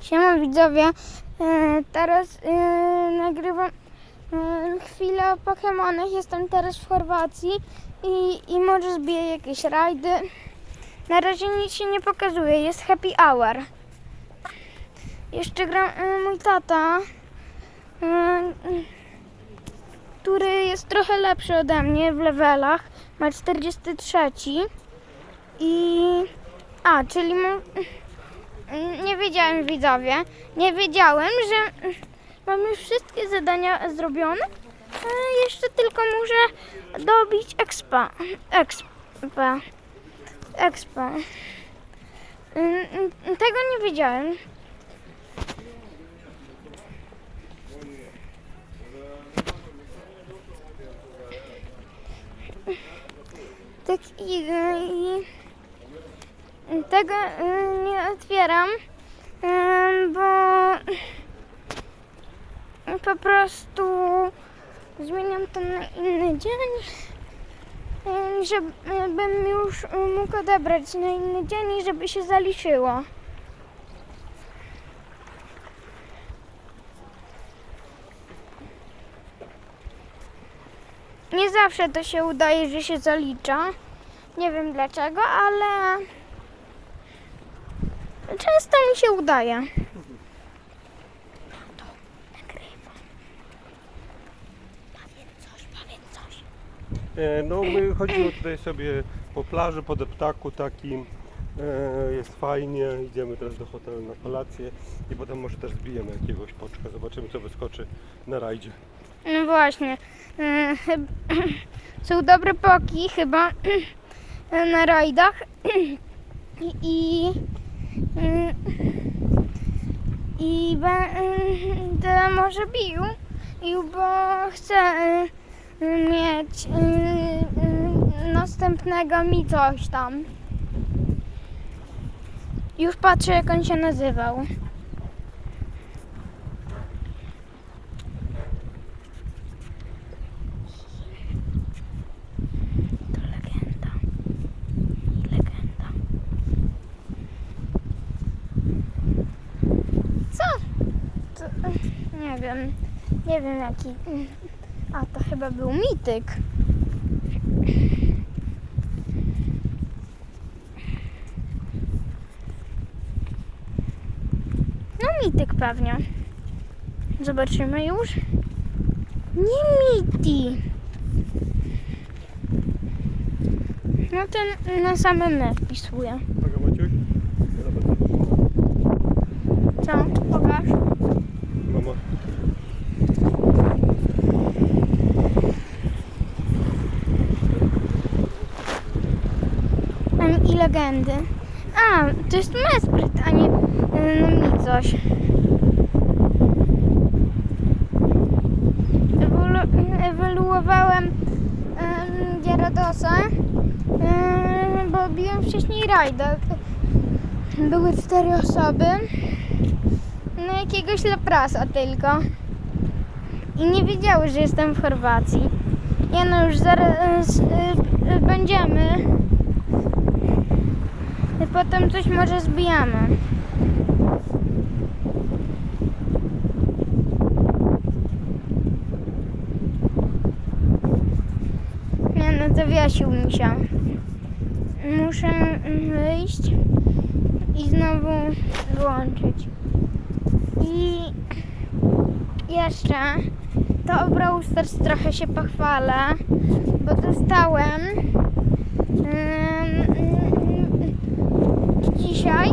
Siema widzowie, e, teraz e, nagrywam e, chwilę o Pokemonach. Jestem teraz w Chorwacji i, i może zbiję jakieś rajdy. Na razie nic się nie pokazuje, jest happy hour. Jeszcze gra mój tata, który jest trochę lepszy ode mnie w levelach. Ma 43 i... A, czyli. Nie wiedziałem widzowie, nie wiedziałem, że mam już wszystkie zadania zrobione. Jeszcze tylko muszę dobić expa. Expa. Expa. Mm, mm, Tego nie wiedziałem. Tak i, i tego y, otwieram, bo po prostu zmieniam to na inny dzień, żebym już mógł odebrać na inny dzień i żeby się zaliczyło. Nie zawsze to się udaje, że się zalicza. Nie wiem dlaczego, ale często mi się udaje. No. E, No my chodzimy tutaj sobie po plaży, po deptaku takim. E, Jest fajnie, idziemy teraz do hotelu na kolację i potem może też zbijemy jakiegoś poczka. Zobaczymy co wyskoczy na rajdzie. No właśnie. e, Są dobre poki chyba na rajdach. I, i, i będę może bił, bo chcę e, mieć następnego mi coś tam. Już patrzę jak on się nazywał. To legenda. Legenda. Co? To, nie wiem. Nie wiem jaki. A to chyba był mityk. No mityk pewnie. Zobaczymy już. Nie miti. No ten na samym me wpisuje. Legendy. A, to jest Mesprit, a nie no mi coś. Ewolu ewoluowałem Gyaradosa, bo biłem wcześniej rajda. Były cztery osoby. No jakiegoś leprasa tylko. I nie wiedziały, że jestem w Chorwacji. Ja no już zaraz będziemy. Potem coś może zbijamy. Nie no, mi się. Muszę wyjść i znowu włączyć. I jeszcze to Brawl Stars trochę się pochwalę, bo dostałem ym, dzisiaj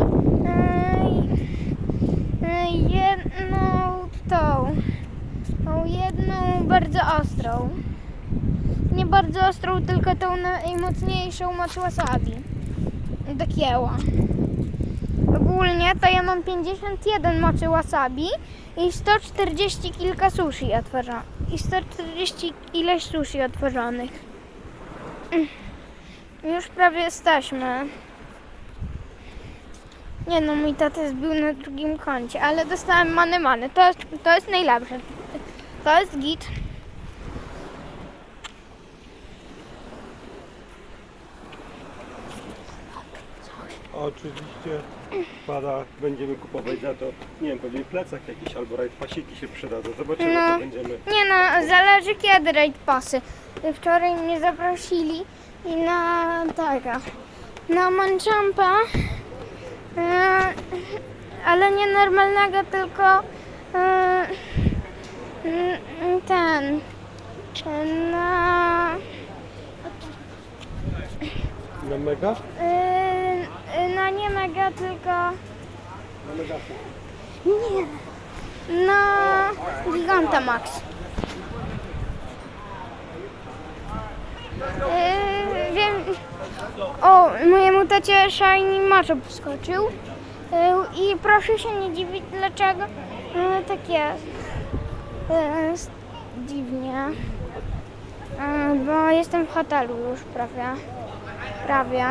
jedną tą, tą jedną bardzo ostrą. Nie bardzo ostrą, tylko tą najmocniejszą moc wasabi. Do kieła. Ogólnie to ja mam 51 mocy wasabi i 140 kilka sushi otworzonych. I 140 ileś sushi otworzonych. Już prawie jesteśmy. Nie no, mój tata zbił na drugim koncie, ale dostałem many many. To jest, to jest najlepsze. To jest git. Oczywiście wpada, będziemy kupować za to, nie wiem, pewnie plecak jakiś albo rajd pasiki się przydadzą. Zobaczymy, No. co będziemy. Nie no, zależy kiedy raid pasy. Wczoraj mnie zaprosili i na tego, na manchampa, e, ale nie normalnego, tylko e, ten, e, na, Na mega? e, e, na nie mega, tylko Na mega. nie, na Gigantamax. Yy, wiem. O, mojemu tacie Shiny Macho wskoczył. Yy, I proszę się nie dziwić, dlaczego yy, tak jest. S- dziwnie. Bo jestem w hotelu już prawie. Prawie.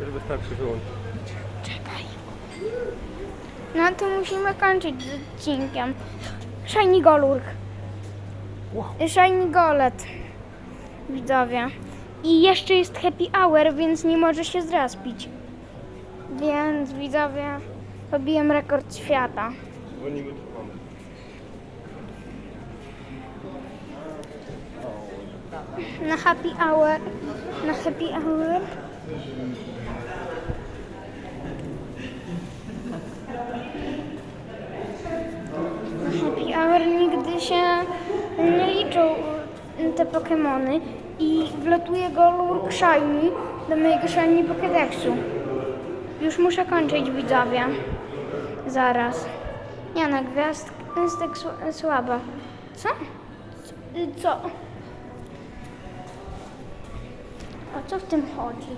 Już wystarczy wyłączyć. Czekaj. No to musimy kończyć z odcinkiem. Shiny Golurk. Wow. Shiny Golet. Widzowie. I jeszcze jest happy hour, więc nie może się zrespić. Więc widzowie, pobiłem rekord świata. Dzwonimy tu mamy. Na happy hour. Na happy hour. Na happy hour nigdy się nie liczą te Pokemony i wlatuje go Lurk Shiny do mojego Shiny Pokédexu. Już muszę kończyć widzowie. Zaraz. Nie no, gwiazd jest tak sł- słaba. Co? Co? O co w tym chodzi?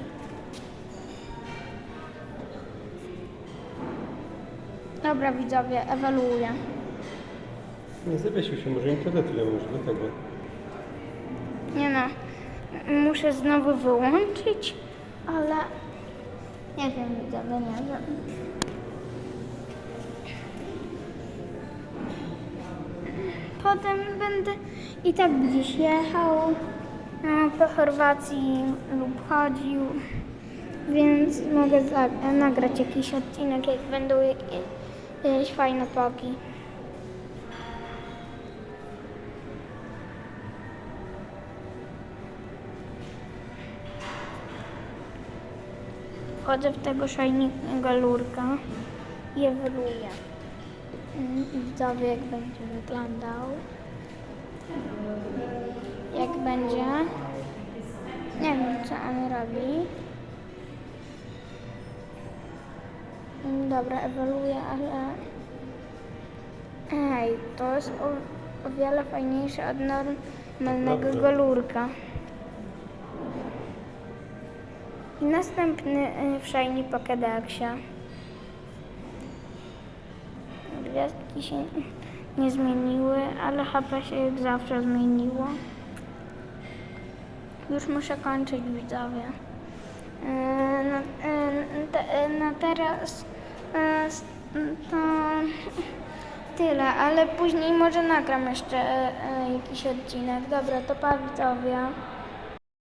Dobra widzowie, ewaluuję. Nie zawiesił się, może internetu nie może do tego. Nie no, muszę znowu wyłączyć, ale nie wiem widzowie, nie wiem. Potem będę i tak gdzieś jechał no, po Chorwacji lub chodził, więc mogę nagrać jakiś odcinek, jak będą jakieś, fajne poki. Wchodzę w tego szajnego lurka i ewaluuję. Mm, Widzowie, jak będzie wyglądał. Jak będzie. Nie wiem, co on robi. Mm, Dobra, ewaluuję, ale... Ej, to jest o, o wiele fajniejsze od normalnego golurka. I następny y, w Shiny Pokédexie. Gwiazdki się nie zmieniły, ale HP się jak zawsze zmieniło. Już muszę kończyć widzowie. Yy, te, no teraz s- to tyle, ale później może nagram jeszcze yy, jakiś odcinek. Dobra, to pa widzowie.